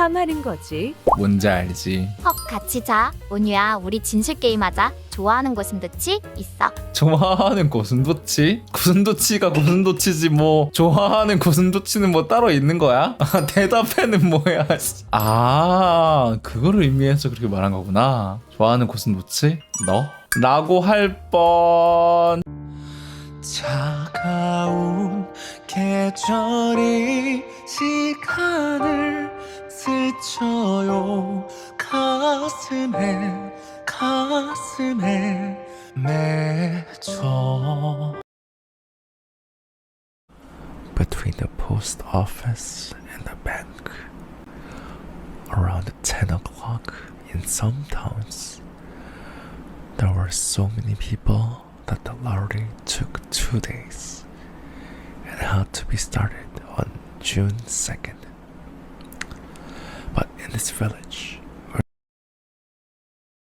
함하는 거지. 뭔지 알지? 헉 같이 자. 온유야 우리 진실 게임 하자. 좋아하는 고슴도치 있어. 좋아하는 고슴도치? 고슴도치가 고슴도치지 뭐 좋아하는 고슴도치는 뭐 따로 있는 거야? 아, 대답에는 뭐야 씨. 아 그거를 의미해서 그렇게 말한 거구나 좋아하는 고슴도치? 너? 라고 할 뻔 차가운 계절이 시간을 스쳐요 가슴에 가슴에 맺혀 Between the post office and the bank around 10 o'clock in some towns there were so many people that the lottery took two days and had to be started on June 2nd. this village.